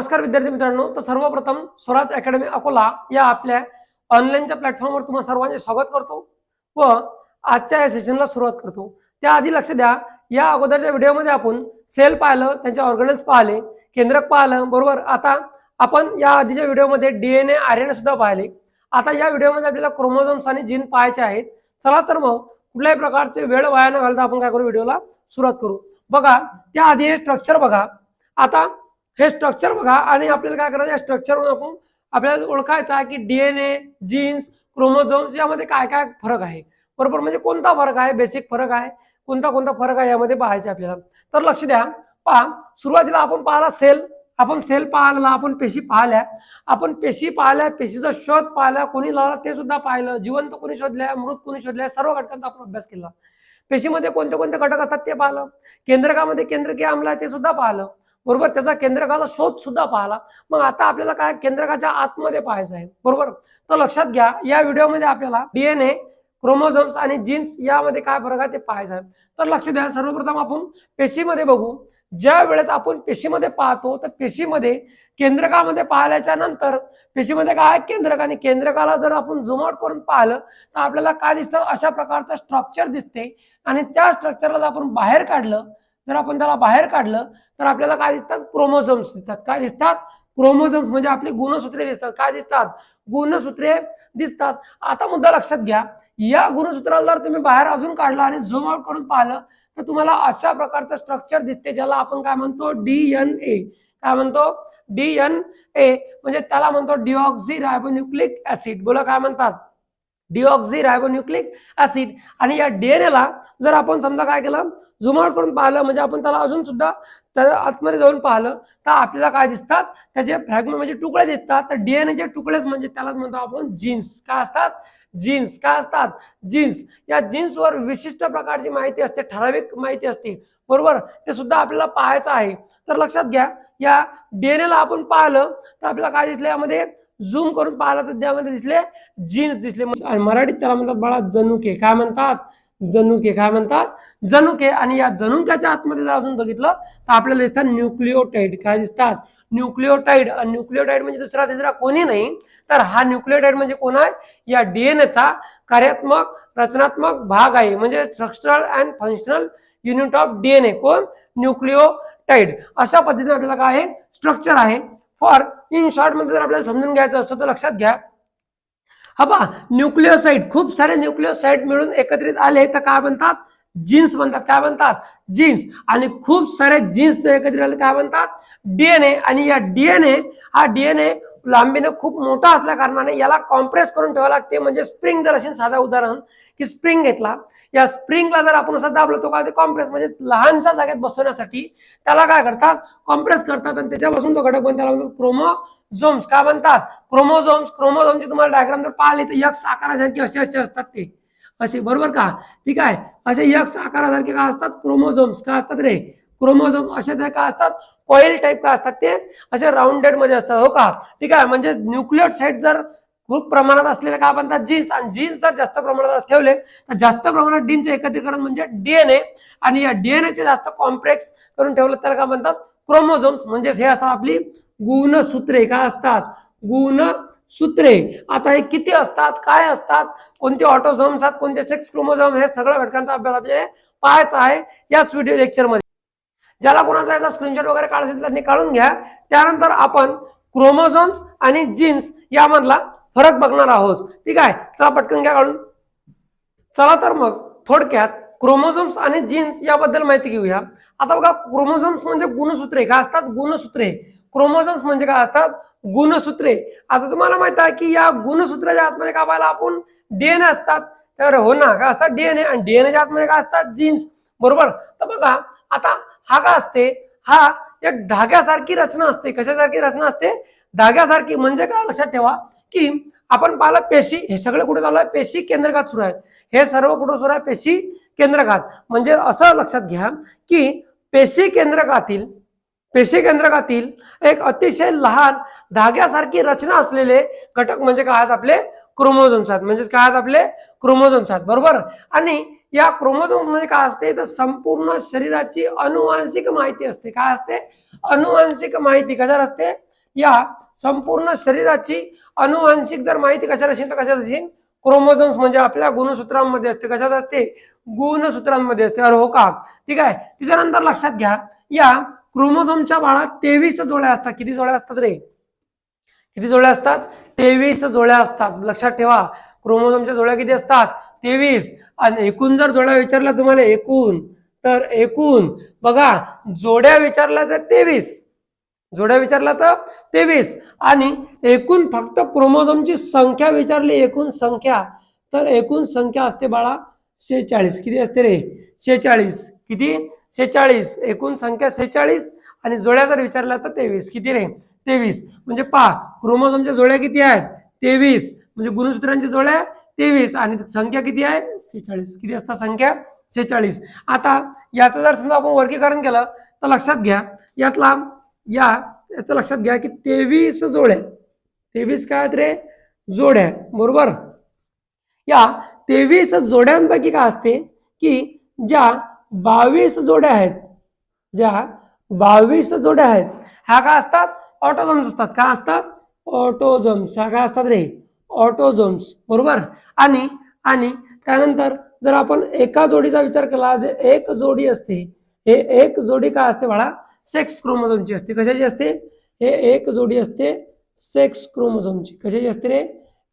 नमस्कार विद्यार्थी मित्रांनो. तर सर्वप्रथम स्वराज अकॅडमी अकोला या आपल्या ऑनलाईनच्या प्लॅटफॉर्मवर तुम्हा सर्वांचे स्वागत करतो व आजच्या या सेशनला सुरुवात करतो. त्याआधी लक्ष द्या या अगोदरच्या व्हिडिओमध्ये आपण सेल पाहिलं त्यांचे ऑर्गनल्स पाहिले केंद्रक पाहिलं बरोबर? आता आपण या आधीच्या व्हिडिओमध्ये डीएनए आर्यन सुद्धा पाहिले. आता या व्हिडिओमध्ये आपल्याला क्रोमोझोम्स आणि जीन पाहायचे आहेत. चला तर मग कुठल्याही प्रकारचे वेळ वाया न घालता आपण काय करू व्हिडिओला सुरुवात करू. बघा त्याआधी हे स्ट्रक्चर बघा. आता हे स्ट्रक्चर बघा. आणि आपल्याला काय करायचं? या स्ट्रक्चरवर आपण आपल्याला ओळखायचं आहे की डीएनए जीन्स क्रोमोझोम्स यामध्ये काय काय फरक आहे. बरोबर? म्हणजे कोणता फरक आहे? बेसिक फरक आहे. कोणता कोणता फरक आहे यामध्ये पाहायचं आपल्याला. तर लक्ष द्या. पहा. सुरुवातीला आपण पाहिला सेल आपण सेल पाहिला आपण पेशी पाहिल्या. आपण पेशी पाहिल्या पेशीचा शोध पाहिला. कोणी लावला ते सुद्धा पाहिलं. जिवंत कोणी शोधल्या मृत कोणी शोधल्या सर्व घटकांचा आपण अभ्यास केला. पेशीमध्ये कोणते कोणते घटक असतात ते पाहिलं. केंद्रकामध्ये केंद्रकीय आम्ल आहे ते सुद्धा पाहिलं. बरोबर? त्याचा केंद्रकाचा शोध सुद्धा पाहिला. मग आता आपल्याला काय केंद्रकाच्या आतमध्ये पाहायचं आहे? बरोबर? तर लक्षात घ्या या व्हिडिओमध्ये आपल्याला डीएनए क्रोमोझोम्स आणि जीन्स यामध्ये काय फरक आहे ते पाहायचं आहे. तर लक्ष द्या सर्वप्रथम आपण पेशीमध्ये बघू. ज्या वेळेस आपण पेशीमध्ये पाहतो तर पेशीमध्ये केंद्रकामध्ये पाहिल्याच्या नंतर पेशीमध्ये काय आहे? केंद्रक. आणि केंद्रकाला जर आपण झुमआउट करून पाहिलं तर आपल्याला काय दिसतं? अशा प्रकारचं स्ट्रक्चर दिसते. आणि त्या स्ट्रक्चरला जर आपण बाहेर काढलं जर आपण त्याला बाहेर काढलं तर आपल्याला काय दिसतात? क्रोमोझोम्स दिसतात. काय दिसतात? क्रोमोझोम्स म्हणजे आपली गुणसूत्रे दिसतात. काय दिसतात? गुणसूत्रे दिसतात. आता मुद्दा लक्षात घ्या. या गुणसूत्राला जर तुम्ही बाहेर अजून काढलं आणि झूम आउट करून पाहिलं तर तुम्हाला अशा प्रकारचं स्ट्रक्चर दिसते ज्याला आपण काय म्हणतो? डी एन ए काय म्हणतो? डी एन ए म्हणजे त्याला म्हणतो डिऑक्झी रायबोन्युक्लिक ऍसिड बोला काय म्हणतात? डिऑक्झी रायबोन्युक्लिक ऍसिड आणि या डीएनएला जर आपण समजा काय केलं झुमआउट करून पाहिलं म्हणजे आपण त्याला अजून सुद्धा त्या आतमध्ये जाऊन पाहिलं तर आपल्याला काय दिसतात? त्याचे फ्रॅगमेंट म्हणजे तुकडे दिसतात. तर डीएनएचे तुकडेच म्हणजे त्यालाच म्हणतो आपण जीन्स. काय असतात? जीन्स. काय असतात? जीन्स. या जीन्सवर विशिष्ट प्रकारची माहिती असते ठराविक माहिती असते. बरोबर? ते सुद्धा आपल्याला पाहायचं आहे. तर लक्षात घ्या या डीएनएला आपण पाहिलं तर आपल्याला काय दिसलं यामध्ये? झूम करून पाहिलं तर त्यामध्ये दिसले जीन्स दिसले. आणि मराठीत त्याला म्हणतात बाळा जनुके. काय म्हणतात? जनुके. काय म्हणतात? जनुके. आणि या जनुक्याच्या आतमध्ये जर अजून बघितलं तर आपल्याला दिसतात न्यूक्लिओटाईड काय दिसतात? न्यूक्लिओटाईड आणि न्यूक्लिओटाईड म्हणजे दुसरा तिसरा कोणी नाही तर हा न्यूक्लिओटाईड म्हणजे कोण आहे? या डीएनएचा कार्यात्मक रचनात्मक भाग आहे. म्हणजे structural and functional unit of DNA कोण? न्यूक्लिओटाईड अशा पद्धतीने आपल्याला काय आहे? स्ट्रक्चर आहे. फॉर इन शॉर्टमध्ये म्हणजे जर आपल्याला समजून घ्यायचं असतं तर लक्षात घ्या. हा पहा न्यूक्लिओसाइड खूप सारे न्यूक्लिओसाइड मिळून एकत्रित आले तर काय म्हणतात जीन्स म्हणतात काय म्हणतात जीन्स आणि खूप सारे जीन्स एकत्रित आले काय म्हणतात डीएनए आणि या डीएनए हा डीएनए लांबीने खूप मोठा असल्या कारणाने याला कॉम्प्रेस करून ठेवावं लागते. म्हणजे स्प्रिंग जर असेल साधा उदाहरण की स्प्रिंग घेतला या स्प्रिंगला जर आपण असा दाबलं तो काय कॉम्प्रेस म्हणजे लहानशा जागेत बसवण्यासाठी त्याला काय करतात? कॉम्प्रेस करतात आणि त्याच्यापासून तो घटक बनतो त्याला म्हणतात क्रोमोझोम्स काय म्हणतात क्रोमोझोम्स क्रोमोझोमची तुम्हाला डायग्राम जर पाहिली तर यक्स आकारासारखे असे असे असतात ते. असे बरोबर का? ठीक आहे? असे यक्स आकारासारखे का असतात? क्रोमोझोम्स काय असतात रे? क्रोमोझोम असे ते काय असतात? कॉईल टाईप काय असतात ते असे राऊंडेडमध्ये असतात. हो का? ठीक आहे. म्हणजे न्यूक्लिअर साईड जर खूप प्रमाणात असलेले काय म्हणतात? जीन्स. आणि जीन्स जर जास्त प्रमाणात ठेवले तर जास्त प्रमाणात डीनचे एकत्रीकरण म्हणजे डीएनए आणि या डीएनएचे जास्त कॉम्प्लेक्स करून ठेवलं तर काय म्हणतात? क्रोमोझोम्स म्हणजेच हे असतात आपली गुणसूत्रे काय असतात. गुणसूत्रे. आता हे किती असतात? काय असतात? कोणते ऑटोझोम्स आहेत? कोणते सेक्स क्रोमोझोम हे सगळ्या घटकांचा अभ्यास आपल्याला पाहायचा आहे. याच व्हिडिओ लेक्चरमध्ये ज्याला कोणाचा याचा स्क्रीनशॉट वगैरे काढायचा त्यांनी काढून घ्या. त्यानंतर आपण क्रोमोझोम्स आणि जीन्स यामधला फरक बघणार आहोत. ठीक आहे? चला पटकन घ्या काढून. चला तर मग थोडक्यात क्रोमोझोम्स आणि जीन्स याबद्दल माहिती घेऊया. आता बघा क्रोमोझोम्स म्हणजे गुणसूत्रे. काय असतात? गुणसूत्रे. क्रोमोझोम्स म्हणजे काय असतात? गुणसूत्रे. आता तुम्हाला माहीत आहे की या गुणसूत्राच्या आतमध्ये काय पाहिला आपण? डीएनए असतात. तर हो ना काय असतात? डीएनए आणि डीएनएच्या आतमध्ये काय असतात? जीन्स बरोबर? तर बघा आता हा का असते हा एक धाग्यासारखी रचना असते. कशासारखी रचना असते? धाग्यासारखी. म्हणजे काय? लक्षात ठेवा की आपण पाहिलं पेशी हे सगळं कुठे चालू आहे? पेशी केंद्रघात सुरू आहे. हे सर्व कुठं सुरू आहे? पेशी केंद्रघात. म्हणजे असं लक्षात घ्या की पेशी केंद्रकातील पेशी केंद्रकातील एक अतिशय लहान धाग्यासारखी रचना असलेले घटक म्हणजे काय आहेत आपले? क्रोमोझोम्स आहेत. म्हणजेच काय आहेत आपले? क्रोमोझोम्स आहेत. बरोबर? आणि या क्रोमोझोममध्ये काय असते? तर संपूर्ण शरीराची अनुवांशिक माहिती असते. काय असते? अनुवांशिक माहिती कशावर असते? या संपूर्ण शरीराची अनुवांशिक जर माहिती कशात असेल तर कशात असेल? क्रोमोझोम्स म्हणजे आपल्या गुणसूत्रांमध्ये असते. कशात असते? गुणसूत्रांमध्ये असते. अरे हो का? ठीक आहे. त्याच्यानंतर लक्षात घ्या. या क्रोमोझोमच्या बाळात तेवीस जोड्या असतात. किती जोड्या असतात रे? किती जोड्या असतात? तेवीस जोड्या असतात. लक्षात ठेवा. क्रोमोझोमच्या जोड्या किती असतात? तेवीस. आणि एकूण जर जोड्या विचारला तुम्हाला एकूण तर एकूण बघा जोड्या विचारला तर तेवीस. जोड्या विचारला तर तेवीस. आणि एकूण फक्त क्रोमोझोमची संख्या विचारली एकूण संख्या तर एकूण संख्या असते बाळा शेचाळीस किती असते रे? शेचाळीस किती? शेचाळीस एकूण संख्या शेचाळीस आणि जोड्या जर विचारल्या तर तेवीस. किती रे? तेवीस. म्हणजे पा क्रोमोझोमच्या जोड्या किती आहेत? तेवीस. म्हणजे गुणसूत्रांच्या जोड्या तेवीस. आणि संख्या किती आहे? सेहेचाळीस. किती असतात संख्या? सेहेचाळीस. आता याचं जर समजा आपण वर्गीकरण केलं तर लक्षात घ्या यातला या याचं लक्षात घ्या की तेवीस जोड्या तेवीस काय आहेत रे? जोड्या बरोबर? या तेवीस जोड्यांपैकी काय असते की ज्या बावीस जोड्या आहेत ज्या बावीस जोड्या आहेत ह्या काय असतात? ऑटोझोम्स असतात. काय असतात? ऑटोझोम्स ह्या काय असतात रे? ऑटोझोम्स बरोबर? आणि आणि त्यानंतर जर आपण एका जोडीचा विचार केला जे एक जोडी असते हे एक जोडी काय असते बाळा? सेक्स क्रोमोझोमची असते. कशाची असते? हे एक जोडी असते सेक्स क्रोमोझोमची कशाची असते रे?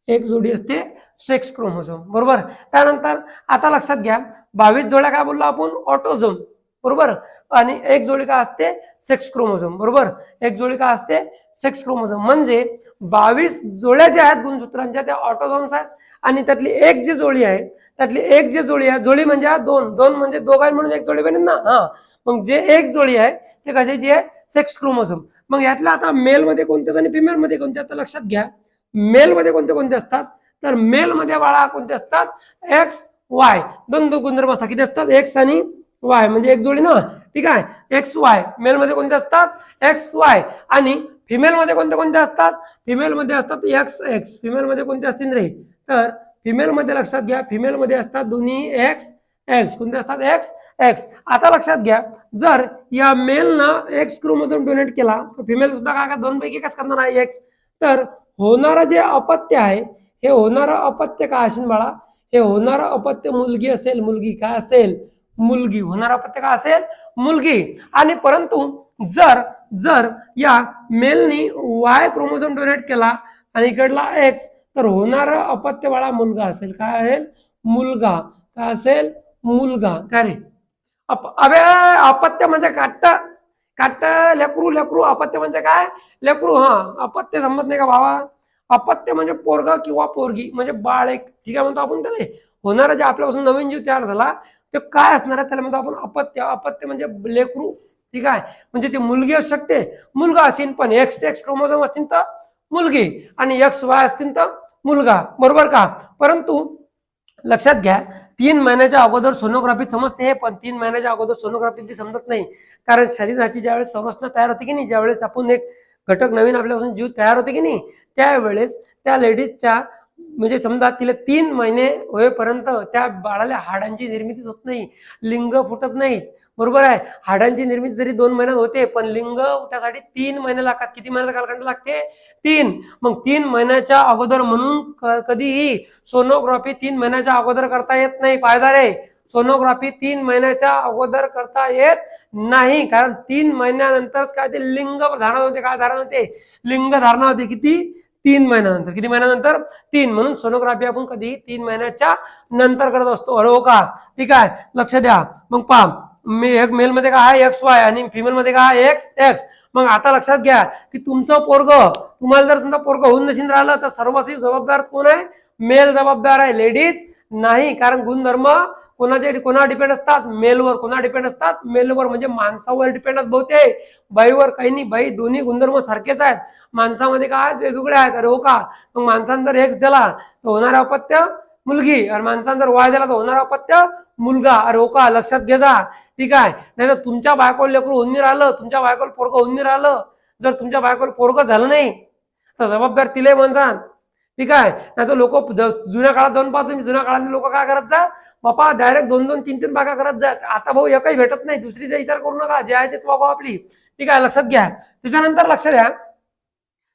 एक जोडी असते सेक्स क्रोमोझोम बरोबर? त्यानंतर आता लक्षात घ्या बावीस जोड्या काय बोललो आपण? ऑटोझोम बरोबर? आणि एक जोडी का असते? सेक्स क्रोमोझोम बरोबर? एक जोडी का असते? सेक्स क्रोमोझोम म्हणजे बावीस जोड्या ज्या आहेत गुणसूत्रांच्या त्या ऑटोझोम्स आहेत. आणि त्यातली एक जी जोडी आहे त्यातली एक जी जोडी आहे जोडी म्हणजे हा दोन. दोन म्हणजे दोघां म्हणून एक जोडी बनेल ना? हा. मग जे एक जोडी आहे ते कशाची आहे? सेक्स क्रोमोझोम मग यातल्या आता मेलमध्ये कोणते आणि फिमेलमध्ये कोणते? आता लक्षात घ्या. मेलमध्ये कोणते कोणते असतात? तर मेलमध्ये बाळा कोणते असतात? एक्स वाय दोन दोन गुणधर्म असतात. किती असतात? एक्स आणि वाय म्हणजे एक जोडी ना? ठीक आहे. एक्स वाय मेलमध्ये कोणते असतात? एक्स वाय आणि फिमेलमध्ये कोणते कोणते असतात? फिमेलमध्ये असतात एक्स एक्स फिमेलमध्ये कोणते असतील रे? तर फिमेलमध्ये लक्षात घ्या फिमेलमध्ये असतात दोन्ही एक्स एक्स कोणते असतात? एक्स एक्स आता लक्षात घ्या जर या मेलनं एक्स क्रूमधून डोनेट केला तर फिमेल सुद्धा काय दोनपैकी एकच करणार आहे एक्स तर होणारं जे अपत्य आहे हे होणारं अपत्य काय असेल बाळा? हे होणारं अपत्य मुलगी असेल मुलगी काय असेल? मुलगी. होणारा अपत्य काय असेल मुलगी. आणि परंतु जर जर या मेलनी वाय क्रोमोझोम डोनेट केला आणि इकडला एक्स तर होणार अपत्य बाळा मुलगा असेल. काय असेल? मुलगा. काय असेल? मुलगा. काय रे? अप अबे अपत्य म्हणजे काट्ट. काट्ट लेकरू लेकरू अपत्य म्हणजे काय? लेकरू हा अपत्य समजत नाही का भावा? अपत्य म्हणजे पोरगा किंवा पोरगी. म्हणजे बाळ एक ठीक आहे म्हणतो आपण त्याने होणारा जे आपल्यापासून नवीन जीव तयार झाला ते काय असणार आहे त्याला म्हणतो आपण अपत्य अपत्य म्हणजे लेकरू ठीक आहे? म्हणजे ती मुलगी असू शकते मुलगा असेल पण एक्स एक्स क्रोमोझोम असतील तर मुलगी आणि एक्स वाय असतील तर मुलगा बरोबर का? परंतु लक्षात घ्या तीन महिन्याच्या अगोदर सोनोग्राफी समजते हे पण तीन महिन्याच्या अगोदर सोनोग्राफी ती समजत नाही. कारण शरीराची ज्यावेळेस संरचना तयार होते की नाही ज्यावेळेस आपण एक घटक नवीन आपल्यापासून जीव तयार होते की नाही त्यावेळेस त्या लेडीजच्या म्हणजे समजा तिला तीन महिने होईपर्यंत त्या बाळाला हाडांची निर्मितीच होत नाही लिंग फुटत नाहीत. बरोबर आहे? हाडांची निर्मिती जरी दोन महिन्यात होते पण लिंग त्यासाठी तीन महिने लागतात. किती महिन्याचा कालखंड लागते? तीन. मग तीन महिन्याच्या अगोदर म्हणून कधीही सोनोग्राफी तीन महिन्याच्या अगोदर करता येत नाही. फायदा रे. सोनोग्राफी तीन महिन्याच्या अगोदर करता येत नाही. कारण तीन महिन्यानंतरच काय ते लिंग धारणा होते. काय धारणा होते? लिंग धारणा होते. किती? तीन महिन्यानंतर. किती महिन्यानंतर? तीन. म्हणून सोनोग्राफी आपण कधी तीन महिन्याच्या नंतर करत असतो. अरे हो का? ठीक आहे. लक्ष द्या. मग पहा. एक मेल मध्ये काय आहे? एक्स वाय आणि फिमेल मध्ये काय आहे? एक्स एक्स मग आता लक्षात घ्या की तुमचं पोरग तुम्हाला जर समजा पोरग होऊन नशीन राहिलं तर सर्वस्वी जबाबदार कोण आहे? मेल जबाबदार आहे. लेडीज नाही. कारण गुणधर्म कोणाचे कोणावर डिपेंड असतात? मेलवर. कोणा डिपेंड असतात? मेलवर म्हणजे माणसावर डिपेंड असतात बहुतेक. बाईवर काही नाही. बाई दोन्ही गुणधर्म सारखेच आहेत. माणसामध्ये काय आहेत? वेगवेगळे आहेत. अरे हो का? मग माणसानं जर एक्स दिला तर होणारा अपत्य? मुलगी. आणि माणसानं जर वाय दिला तर होणारा अपत्य? मुलगा. अरे हो का? लक्षात घे जा. ठीक आहे? नाही तर तुमच्या बायकोला लेकरू होऊन राहिलं. तुमच्या बायकोला पोरगं होऊन राहिलं. जर तुमच्या बायकोला पोरगं झालं नाही तर जबाबदार तिला म्हणसान ठीक आहे? नाही तर लोक जुन्या काळात जाऊन पाहतो तुम्ही. जुन्या काळातले लोक काय करत जा? पप्पा डायरेक्ट दोन दोन तीन तीन बागा करत जा. आता भाऊ एकही भेटत नाही. दुसरीचा विचार करू नका. जे आहे ते वागवा आपली ठीक आहे लक्षात घ्या. त्याच्यानंतर लक्ष द्या.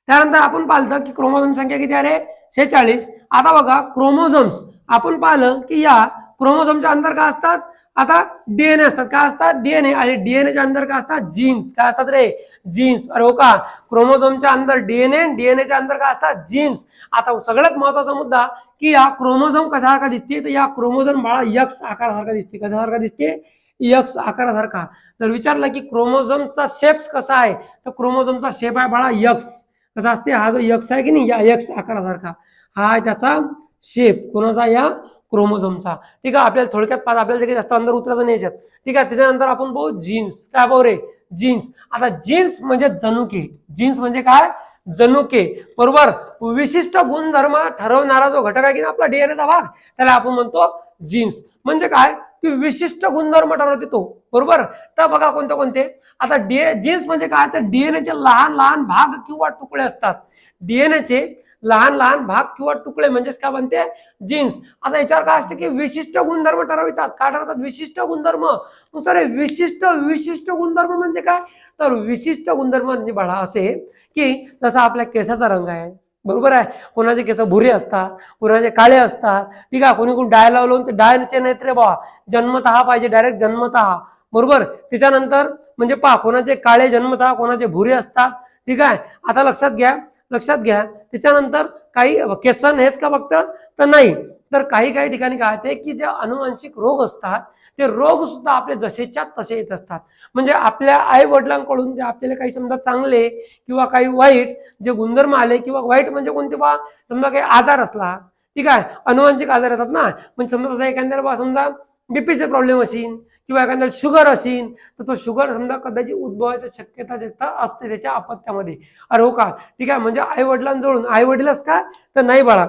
त्यानंतर आपण पाहिलं की क्रोमोझोम संख्या किती आहे सेहेचाळीस. आता बघा क्रोमोझोम्स आपण पाहिलं की या क्रोमोझोमच्या अंतर काय असतात? आता डीएनए असतात. काय असतात? डीएनए आणि डीएनएच्या अंदर काय असतात? जीन्स काय असतात रे? जीन्स अरे हो का? क्रोमोझोमच्या अंदर डीएनए डीएनएच्या अंदर काय असतात? जीन्स आता सगळ्यात महत्त्वाचा मुद्दा की या क्रोमोझोम कशासारखा दिसते? तर या क्रोमोझोम बाळा यक्स आकारासारखा दिसते. कशासारखा दिसते? यक्स आकारासारखा. जर विचारलं की क्रोमोझोमचा शेप कसा आहे? तर क्रोमोझोमचा शेप आहे बाळा यक्स कसा असते? हा जो यक्स आहे की नाही? या यक्स आकारासारखा. हा आहे त्याचा शेप कोणाचा? या क्रोमोझोमचा. ठीक आहे? आपल्याला थोडक्यात पाच आपल्याला जे जास्त अंदर उतरायचं नाही याच्यात. ठीक आहे? त्याच्यानंतर आपण पाहू जीन्स. काय पाहू रे? जीन्स. आता जीन्स म्हणजे जनुके. जीन्स म्हणजे काय? जनुके. बरोबर? विशिष्ट गुणधर्म ठरवणारा जो घटक आहे की आपला डीएनएचा भाग? त्याला आपण म्हणतो जीन्स. म्हणजे काय? की विशिष्ट गुणधर्म ठरवते तो. बरोबर? तर बघा कोणते कोणते. आता डीए जीन्स म्हणजे काय? तर डीएनएचे लहान लहान भाग किंवा तुकडे असतात. डीएनएचे लहान लहान भाग किंवा तुकडे म्हणजेच काय म्हणते जीन्स. आता याच्यावर काय असते की विशिष्ट गुणधर्म ठरवितात. काय ठरवतात? विशिष्ट गुणधर्म. सर विशिष्ट विशिष्ट गुणधर्म म्हणजे काय? तर विशिष्ट गुणधर्म म्हणजे बाळा असे की जसा आपल्या केसाचा रंग आहे. बरोबर आहे? कोणाचे केस भुरे असतात कोणाचे काळे असतात. ठीक आहे? कोणी कोण डाय लावलं ते डायचे नाहीत रे बा जन्मतः पाहिजे डायरेक्ट जन्मतः बरोबर? त्याच्यानंतर म्हणजे पहा कोणाचे काळे जन्मतः कोणाचे भुरे असतात. ठीक आहे? आता लक्षात घ्या. लक्षात घ्या. त्याच्यानंतर काही केसन हेच का फक्त? तर नाही. तर काही काही ठिकाणी काय होते की जे अनुवांशिक रोग असतात ते रोग सुद्धा आपले जसेच्या तसे येत असतात. म्हणजे आपल्या आई वडिलांकडून जे आपल्याला काही समजा चांगले किंवा काही वाईट जे गुणधर्म आले किंवा वाईट म्हणजे कोणते बा समजा काही आजार असला ठीक आहे? अनुवांशिक आजार येतात ना. म्हणजे समजा तसा एखाद्याला बा समजा बीपीचे प्रॉब्लेम असेल किंवा एखाद्याला शुगर असेल तर तो शुगर समजा कदाचित उद्भवायची शक्यता जास्त असते त्याच्या अपत्यामध्ये अरे हो का? ठीक आहे म्हणजे आई वडिलांजवळून आई वडीलच का? तर नाही बाळा.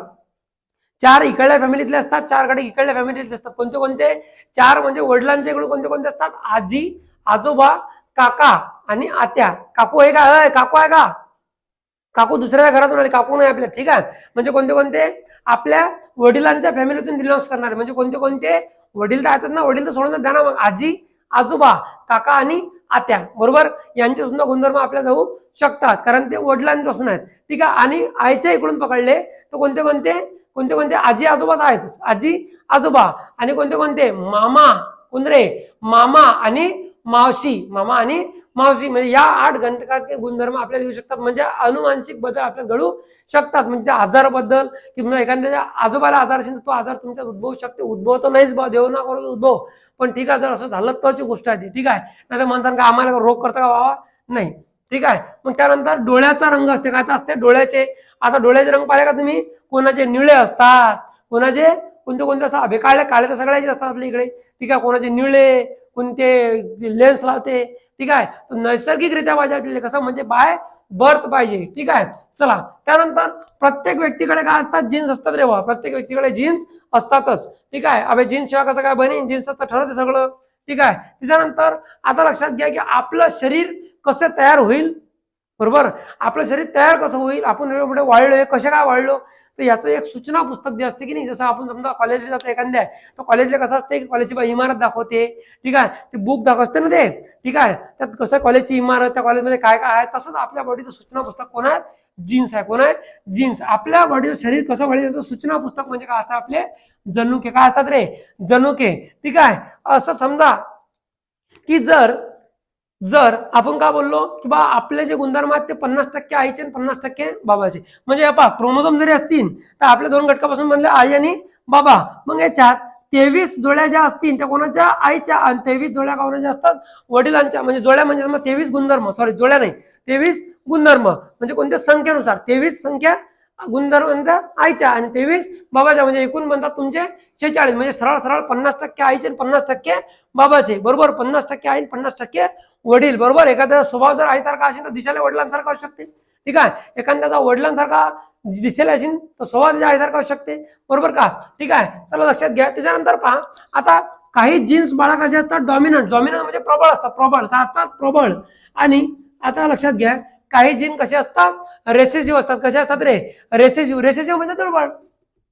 चार इकडल्या फॅमिलीतले असतात चारकडे इकडल्या फॅमिलीतले असतात. कोणते कोणते? चार म्हणजे वडिलांच्या इकडून कोणते कोणते असतात? आजी आजोबा काका आणि आत्या. काकू आहे का? अय, काकू आहे का? काकू दुसऱ्या घरातून आले काकू नाही आपल्या. ठीक आहे. म्हणजे कोणते कोणते? आपल्या वडिलांच्या फॅमिलीतून बिलॉंग्स करणारे म्हणजे कोणते कोणते? वडील तर आहेतच ना वडील तर सोडून द्या ना मग. आजी आजोबा काका आणि आत्या. बरोबर? यांचे सुद्धा गुणधर्म आपल्या जाऊ शकतात. कारण ते वडिलांपासून आहेत. ठीक आहे? आणि आईच्या इकडून पकडले तर कोणते कोणते? कोणते कोणते? आजी आजोबाच आहेतच आजी आजोबा. आणि कोणते कोणते? मामा कुंदरे. मामा आणि मावशी. मामा आणि मावशी म्हणजे या आठ घंटकाचे गुणधर्म आपल्याला येऊ शकतात. म्हणजे अनुवांशिक बदल आपल्याला घडू शकतात. म्हणजे त्या आजाराबद्दल किंवा एखाद्या आजोबाला आजार असेल तर तो आजार तुमच्यात उद्भवू शकते. उद्भव तर नाहीच बा देव ना करू उद्भव. पण ठीक आहे जर असं झालं तर गोष्ट आहे ती ठीक आहे. नाही म्हणतात का आम्हाला रोग करता का व्हावा नाही. ठीक आहे. मग त्यानंतर डोळ्याचा रंग असते. कायचा असते? डोळ्याचे. आता डोळ्याचे रंग पाहिले का तुम्ही? कोणाचे निळे असतात. कोणाचे? कोणते कोणते असतात? अभे काळे काळे तर सगळ्याचे असतात आपल्या इकडे. ठीक आहे. कोणाचे निळे कोणते लेन्स लावते. ठीक आहे? तर नैसर्गिकरित्या पाहिजे आपल्याला कसं? म्हणजे बाय बर्थ पाहिजे. ठीक आहे? चला. त्यानंतर प्रत्येक व्यक्तीकडे काय असतात? जीन्स असतात रे बा प्रत्येक व्यक्तीकडे जीन्स असतातच. ठीक आहे? अभे जीन्स शिवाय कसं काय बनेन जीन्स असतं ठरवते सगळं. ठीक आहे? त्याच्यानंतर आता लक्षात घ्या की आपलं शरीर कसं तयार होईल? बरोबर? आपलं शरीर तयार कसं होईल? आपण एवढे वाळलो वाढलोय कसे काय वाढलो तर याचं एक सूचना पुस्तक जे असते की नाही जसं आपण समजा कॉलेजला जातो एखाद्या तर कॉलेजला कसं असते की कॉलेजची बा इमारत दाखवते. ठीक आहे? ते बुक दाखवते ना ते? ठीक आहे? त्यात कसं कॉलेजची इमारत त्या कॉलेजमध्ये काय काय आहे? तसंच आपल्या बॉडीचं सूचना पुस्तक कोण आहे? जीन्स आहे. कोण आहे? जीन्स आपल्या बॉडीचं शरीर कसं वाढेल याचं सूचना पुस्तक म्हणजे काय असतं आपले? जनुके. काय असतात रे? जनुके. ठीक आहे? असं समजा की जर जर आपण काय बोललो की बा आपले जे गुणधर्म आहेत ते पन्नास टक्के आईचे आणि पन्नास टक्के बाबाचे. म्हणजे पहा क्रोमोझोम जरी असतील तर आपल्या दोन घटकापासून बनले आई आणि बाबा. मग याच्यात तेवीस जोड्या ज्या असतील त्या कोणाच्या? आईच्या. आणि तेवीस जोड्या कोणाच्या असतात वडिलांच्या. म्हणजे जोड्या म्हणजे तेवीस गुणधर्म. सॉरी जोड्या नाही. तेवीस गुणधर्म. म्हणजे कोणत्या? संख्येनुसार. तेवीस संख्या गुणधर्मांचा आईच्या. आणि तेवीस बाबाच्या म्हणजे एकूण म्हणतात तुमचे शेहेचाळीस म्हणजे सरळ सरळ पन्नास टक्के आईचे आणि पन्नास टक्के बाबाचे. बरोबर पन्नास टक्के आई पन्नास टक्के वडील. बरोबर एखादा स्वभाव जर आईसारखा असेल तर दिसायला वडिलांसारखा असू शकते. ठीक आहे? एखाद्याचा वडिलांसारखा दिशेला असेल तर स्वभाव त्याच्या आईसारखा असू शकते. बरोबर का? ठीक आहे? चला लक्षात घ्या. त्याच्यानंतर पहा आता काही जीन्स बाळा कसे असतात डॉमिनंट डॉमिनंट म्हणजे प्रबळ असतात. प्रबळ. काय असतात? प्रबळ. आणि आता लक्षात घ्या काही जीन कसे असतात? रेसेसिव्ह असतात. कसे असतात रे? रेसेसिव्ह. रेसेसिव्ह म्हणजे दुर्बळ.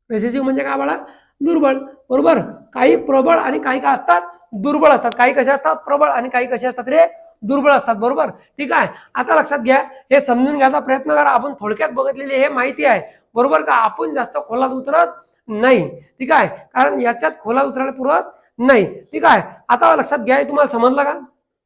रेसेसिव्ह म्हणजे काय बाळा? दुर्बळ. बरोबर? काही प्रबळ आणि काही काय असतात? दुर्बळ असतात. काही कसे असतात? प्रबळ आणि काही कसे असतात रे? दुर्बळ असतात. बरोबर? ठीक आहे? आता लक्षात घ्या. हे समजून घ्यायचा प्रयत्न करा. आपण थोडक्यात बघितलेली हे माहिती आहे. बरोबर का? आपण जास्त खोलात उतरत नाही. ठीक आहे? कारण याच्यात खोलात उतरायला पुरत नाही. ठीक आहे? आता लक्षात घ्या. हे तुम्हाला समजलं का?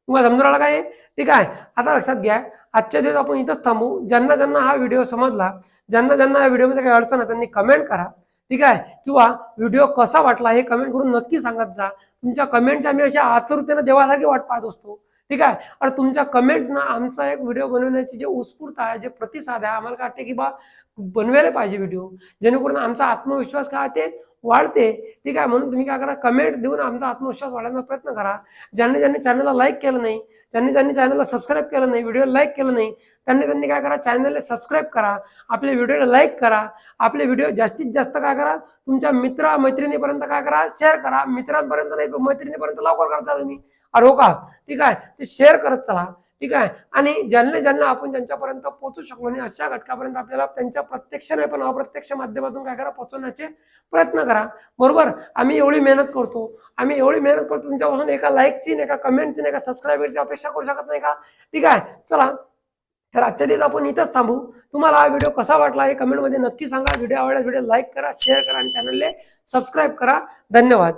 तुम्हाला समजून आला काय ठीक आहे. आता लक्षात घ्या. आजच्या दिवस आपण इथंच थांबू. ज्यांना ज्यांना हा व्हिडिओ समजला ज्यांना ज्यांना या व्हिडिओमध्ये काही अडचण आहे त्यांनी कमेंट करा. ठीक आहे? किंवा व्हिडिओ कसा वाटला हे कमेंट करून नक्की सांगत जा. तुमच्या कमेंटच्या आम्ही अशा आतुरतेनं देवासारखी वाट पाहत असतो. ठीक आहे? आणि तुमच्या कमेंटनं आमचा एक व्हिडिओ बनवण्याची जे उत्स्फूर्त आहे जे प्रतिसाद आहे आम्हाला काय वाटते की बा बनवायला पाहिजे व्हिडिओ जेणेकरून आमचा आत्मविश्वास काय ते वाढते. ठीक आहे? म्हणून तुम्ही काय करा कमेंट देऊन आमचा आत्मविश्वास वाढवण्याचा प्रयत्न करा. ज्यांनी ज्यांनी चॅनलला लाईक केलं नाही ज्यांनी ज्यांनी चॅनलला सबस्क्राईब केलं नाही व्हिडिओ लाईक केलं नाही त्यांनी त्यांनी काय करा चॅनलला सबस्क्राईब करा आपल्या व्हिडिओला लाईक करा. आपले व्हिडिओ जास्तीत जास्त काय करा तुमच्या मित्र मैत्रिणीपर्यंत काय करा शेअर करा. मित्रांपर्यंत नाही मैत्रिणीपर्यंत लवकर करता तुम्ही. अरे हो का? ठीक आहे? ते शेअर करत चला. ठीक आहे? आणि ज्यांना ज्यांना आपण त्यांच्यापर्यंत पोहोचू शकलो नाही अशा घटकापर्यंत आपल्याला त्यांच्या प्रत्यक्ष नाही पण अप्रत्यक्ष माध्यमातून काय करा? पोहोचवण्याचे प्रयत्न करा. बरोबर? आम्ही एवढी मेहनत करतो. आम्ही एवढी मेहनत करतो तुमच्यापासून एका लाईकची नाही एका कमेंटची नाही एका सबस्क्रायबरची अपेक्षा करू शकत नाही का? ठीक आहे? चला. तर आजच्या दिवस आपण इथंच थांबू. तुम्हाला हा व्हिडिओ कसा वाटला हे कमेंटमध्ये नक्की सांगा. व्हिडिओ आवडल्यास व्हिडिओ लाईक करा शेअर करा आणि चॅनलला सबस्क्राईब करा. धन्यवाद.